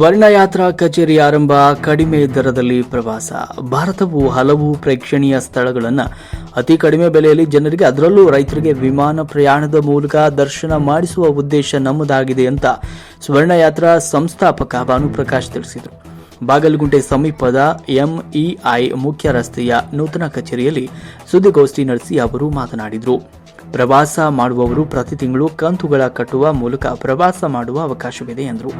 ಸ್ವರ್ಣ ಯಾತ್ರಾ ಕಚೇರಿ ಆರಂಭ ಕಡಿಮೆ ದರದಲ್ಲಿ ಪ್ರವಾಸ. ಭಾರತವು ಹಲವು ಪ್ರೇಕ್ಷಣೀಯ ಸ್ಥಳಗಳನ್ನು ಅತಿ ಕಡಿಮೆ ಬೆಲೆಯಲ್ಲಿ ಜನರಿಗೆ ಅದರಲ್ಲೂ ರೈತರಿಗೆ ವಿಮಾನ ಪ್ರಯಾಣದ ಮೂಲಕ ದರ್ಶನ ಮಾಡಿಸುವ ಉದ್ದೇಶ ನಮ್ಮದಾಗಿದೆ ಅಂತ ಸ್ವರ್ಣ ಯಾತ್ರಾ ಸಂಸ್ಥಾಪಕ ಭಾನುಪ್ರಕಾಶ್ ತಿಳಿಸಿದರು. ಬಾಗಲಗುಂಟೆ ಸಮೀಪದ ಎಂಇಐ ಮುಖ್ಯ ರಸ್ತೆಯ ನೂತನ ಕಚೇರಿಯಲ್ಲಿ ಸುದ್ದಿಗೋಷ್ಠಿ ನಡೆಸಿ ಅವರು ಮಾತನಾಡಿದರು. ಪ್ರವಾಸ ಮಾಡುವವರು ಪ್ರತಿ ತಿಂಗಳು ಕಂತುಗಳ ಕಟ್ಟುವ ಮೂಲಕ ಪ್ರವಾಸ ಮಾಡುವ ಅವಕಾಶವಿದೆ ಎಂದರು.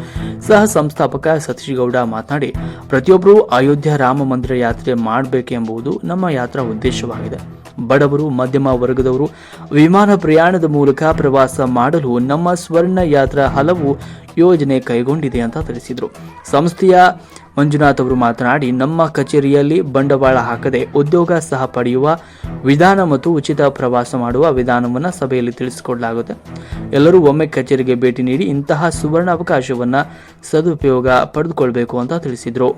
ಸಹ ಸಂಸ್ಥಾಪಕ ಸತೀಶ್ ಗೌಡ ಮಾತನಾಡಿ, ಪ್ರತಿಯೊಬ್ಬರೂ ಅಯೋಧ್ಯ ರಾಮ ಮಂದಿರ ಯಾತ್ರೆ ಮಾಡಬೇಕೆಂಬುದು ನಮ್ಮ ಯಾತ್ರಾ ಉದ್ದೇಶವಾಗಿದೆ. ಬಡವರು, ಮಧ್ಯಮ ವರ್ಗದವರು ವಿಮಾನ ಪ್ರಯಾಣದ ಮೂಲಕ ಪ್ರವಾಸ ಮಾಡಲು ನಮ್ಮ ಸ್ವರ್ಣ ಯಾತ್ರಾ ಹಲವು ಯೋಜನೆ ಕೈಗೊಂಡಿದೆ ಅಂತ ತಿಳಿಸಿದರು. ಸಂಸ್ಥೆಯ ಮಂಜುನಾಥ್ ಅವರು ಮಾತನಾಡಿ, ನಮ್ಮ ಕಚೇರಿಯಲ್ಲಿ ಬಂಡವಾಳ ಹಾಕದೆ ಉದ್ಯೋಗ ಸಹ ಪಡೆಯುವ ವಿಧಾನ ಮತ್ತು ಉಚಿತ ಪ್ರವಾಸ ಮಾಡುವ ವಿಧಾನವನ್ನು ಸಭೆಯಲ್ಲಿ ತಿಳಿಸಿಕೊಡಲಾಗುತ್ತೆ. ಎಲ್ಲರೂ ಒಮ್ಮೆ ಕಚೇರಿಗೆ ಭೇಟಿ ನೀಡಿ ಇಂತಹ ಸುವರ್ಣ ಅವಕಾಶವನ್ನು ಸದುಪಯೋಗ ಪಡೆದುಕೊಳ್ಬೇಕು ಅಂತ ತಿಳಿಸಿದರು.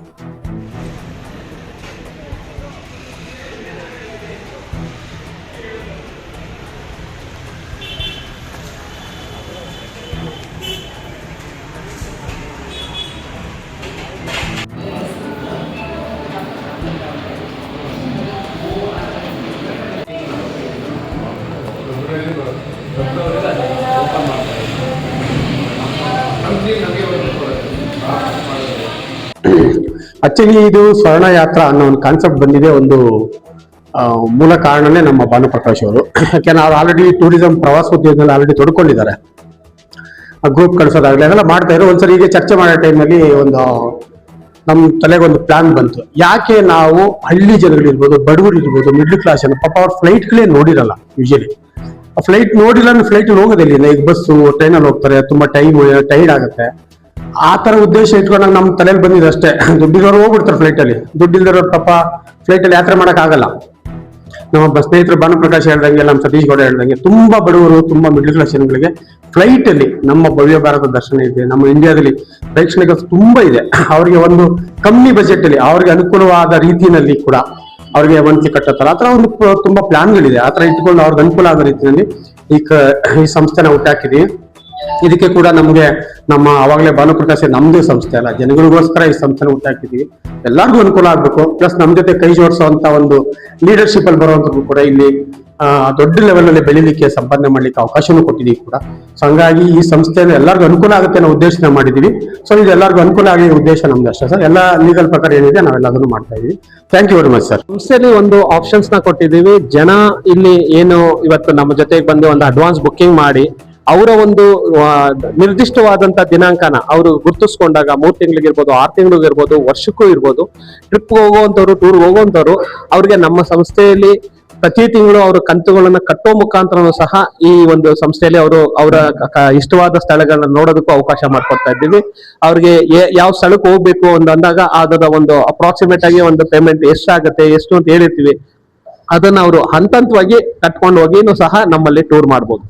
ಆಕ್ಚುಲಿ ಇದು ಸ್ವರ್ಣ ಯಾತ್ರಾ ಅನ್ನೋ ಒಂದು ಕಾನ್ಸೆಪ್ಟ್ ಬಂದಿದೆ. ಒಂದು ಮೂಲ ಕಾರಣನೇ ನಮ್ಮ ಭಾನುಪ್ರಕಾಶ್ ಅವರು. ಯಾಕೆಂದ್ರೆ ಅವ್ರು ಆಲ್ರೆಡಿ ಟೂರಿಸಂ ಪ್ರವಾಸೋದ್ಯಮದಲ್ಲಿ ಆಲ್ರೆಡಿ ತೊಡ್ಕೊಂಡಿದ್ದಾರೆ. ಗ್ರೂಪ್ ಕಳಿಸೋದಾಗಲಿ, ಅದೆಲ್ಲ ಮಾಡ್ತಾ ಇದ್ರು. ಒಂದ್ಸರಿ ಈಗ ಚರ್ಚೆ ಮಾಡೋ ಟೈಮಲ್ಲಿ ಒಂದು ನಮ್ಮ ತಲೆಗೆ ಒಂದು ಪ್ಲಾನ್ ಬಂತು. ಯಾಕೆ ನಾವು ಹಳ್ಳಿ ಜನಗಳಿರ್ಬೋದು ಬಡವರು ಇರ್ಬೋದು ಮಿಡ್ಲ್ ಕ್ಲಾಸ್ ಅನ್ನು ಪಾಪ ಅವ್ರ ಫ್ಲೈಟ್ಗಳೇ ನೋಡಿರಲ್ಲ ಯೂಶಲಿ ಫ್ಲೈಟ್ ನೋಡಿಲ್ಲ ಅಂದ್ರೆ ಫ್ಲೈಟ್ ಹೋಗೋದಿಲ್ಲ ಈಗ ಬಸ್ಸು ಟ್ರೈನಲ್ಲಿ ಹೋಗ್ತಾರೆ. ತುಂಬಾ ಟೈಮ್ ಟೈರ್ಡ್ ಆಗುತ್ತೆ. ಆ ತರ ಉದ್ದೇಶ ಇಟ್ಕೊಂಡಾಗ ನಮ್ಮ ತಲೆಯಲ್ಲಿ ಬಂದಿದೆ ಅಷ್ಟೇ. ದುಡ್ಡಿರೋರು ಹೋಗ್ಬಿಡ್ತಾರೆ ಫ್ಲೈಟ್ ಅಲ್ಲಿ. ದುಡ್ಡಿಲ್ದಿರೋರು ಪಾಪ ಫ್ಲೈಟ್ ಅಲ್ಲಿ ಯಾತ್ರೆ ಮಾಡಕ್ ಆಗಲ್ಲ. ನಮ್ಮ ಸ್ನೇಹಿತರು ಭಾನುಪ್ರಕಾಶ್ ಹೇಳ್ದಂಗೆ, ನಮ್ಮ ಸತೀಶ್ ಗೌಡ ಹೇಳ್ದಂಗೆ, ತುಂಬಾ ಬಡವರು, ತುಂಬಾ ಮಿಡ್ಲ್ ಕ್ಲಾಸ್ ಜನಗಳಿಗೆ ಫ್ಲೈಟ್ ಅಲ್ಲಿ ನಮ್ಮ ಭವ್ಯ ಭಾರತ ದರ್ಶನ ಇದೆ. ನಮ್ಮ ಇಂಡಿಯಾದಲ್ಲಿ ಪ್ರೇಕ್ಷಣಿಕ ತುಂಬಾ ಇದೆ. ಅವರಿಗೆ ಒಂದು ಕಮ್ಮಿ ಬಜೆಟ್ ಅಲ್ಲಿ, ಅವ್ರಿಗೆ ಅನುಕೂಲವಾದ ರೀತಿಯಲ್ಲಿ ಕೂಡ ಅವ್ರಿಗೆ ಮಂತ್ಲಿ ಕಟ್ಟತ್ತಲ್ಲ ಆತರ ಒಂದು ತುಂಬಾ ಪ್ಲಾನ್ಗಳಿದೆ ಆತರ ಇಟ್ಕೊಂಡು ಅವ್ರಿಗೆ ಅನುಕೂಲ ಆಗೋ ರೀತಿಯಲ್ಲಿ ಈ ಈ ಸಂಸ್ಥೆನ ಇದಕ್ಕೆ ಕೂಡ ನಮಗೆ ನಮ್ಮ ಅವಾಗಲೇ ಭಾನುಪ್ರಕಾಶ್ ನಮ್ದು ಸಂಸ್ಥೆ ಅಲ್ಲ, ಜನಗಳಿಗೋಸ್ಕರ ಈ ಸಂಸ್ಥೆನ ಹುಟ್ಟಾಕಿದೀವಿ. ಎಲ್ಲರಿಗೂ ಅನುಕೂಲ ಆಗ್ಬೇಕು. ಪ್ಲಸ್ ನಮ್ ಜೊತೆ ಕೈ ಜೋಡಿಸುವಂತ ಒಂದು ಲೀಡರ್ಶಿಪ್ ಅಲ್ಲಿ ಬರುವಂತದ್ದು ಕೂಡ ಇಲ್ಲಿ ದೊಡ್ಡ ಲೆವೆಲ್ ಅಲ್ಲಿ ಬೆಳಿಲಿಕ್ಕೆ ಸಂಪಾದನೆ ಮಾಡ್ಲಿಕ್ಕೆ ಅವಕಾಶನೂ ಕೊಟ್ಟಿದೀವಿ ಕೂಡ. ಸೊ ಹಂಗಾಗಿ ಈ ಸಂಸ್ಥೆ ಎಲ್ಲರಿಗೂ ಅನುಕೂಲ ಆಗುತ್ತೆ ಅನ್ನೋ ಉದ್ದೇಶನ ಮಾಡಿದೀವಿ. ಸೊ ಇದು ಎಲ್ಲರಿಗೂ ಅನುಕೂಲ ಆಗಿ ಉದ್ದೇಶ ನಮ್ದು ಅಷ್ಟೇ ಸರ್. ಎಲ್ಲ ಲೀಗಲ್ ಪ್ರಕಾರ ಏನಿದೆ ನಾವೆಲ್ಲದನ್ನು ಮಾಡ್ತಾ ಇದೀವಿ. Thank you very much sir ಸಂಸ್ಥೆಯಲ್ಲಿ ಒಂದು ಆಪ್ಷನ್ಸ್ನ ಕೊಟ್ಟಿದ್ದೀವಿ. ಜನ ಇಲ್ಲಿ ಏನು ಇವತ್ತು ನಮ್ಮ ಜೊತೆಗೆ ಬಂದು ಒಂದು ಅಡ್ವಾನ್ಸ್ ಬುಕ್ಕಿಂಗ್ ಮಾಡಿ ಅವರ ಒಂದು ನಿರ್ದಿಷ್ಟವಾದಂತ ದಿನಾಂಕನ ಅವರು ಗುರುತಿಸ್ಕೊಂಡಾಗ ಮೂರ್ ತಿಂಗಳಿಗಿರ್ಬೋದು ಆರು ತಿಂಗಳಿಗಿರ್ಬೋದು ವರ್ಷಕ್ಕೂ ಇರ್ಬೋದು ಟ್ರಿಪ್ ಹೋಗುವಂತವ್ರು ಟೂರ್ ಹೋಗುವಂತವ್ರು ಅವ್ರಿಗೆ ನಮ್ಮ ಸಂಸ್ಥೆಯಲ್ಲಿ ಪ್ರತಿ ತಿಂಗಳು ಅವರು ಕಂತುಗಳನ್ನ ಕಟ್ಟೋ ಮುಖಾಂತರ ಸಹ ಈ ಒಂದು ಸಂಸ್ಥೆಯಲ್ಲಿ ಅವರು ಅವರ ಇಷ್ಟವಾದ ಸ್ಥಳಗಳನ್ನ ನೋಡೋದಕ್ಕೂ ಅವಕಾಶ ಮಾಡ್ಕೊಡ್ತಾ ಇದ್ದೀವಿ. ಅವ್ರಿಗೆ ಯಾವ ಸ್ಥಳಕ್ಕೆ ಹೋಗ್ಬೇಕು ಅಂತ ಅಂದಾಗ ಅದರ ಒಂದು ಅಪ್ರಾಕ್ಸಿಮೇಟ್ ಆಗಿ ಒಂದು ಪೇಮೆಂಟ್ ಎಷ್ಟಾಗುತ್ತೆ, ಎಷ್ಟು ಅಂತ ಹೇಳಿರ್ತೀವಿ. ಅದನ್ನ ಅವರು ಹಂತ ಹಂತವಾಗಿ ಕಟ್ಕೊಂಡು ಹೋಗಿನೂ ಸಹ ನಮ್ಮಲ್ಲಿ ಟೂರ್ ಮಾಡ್ಬೋದು.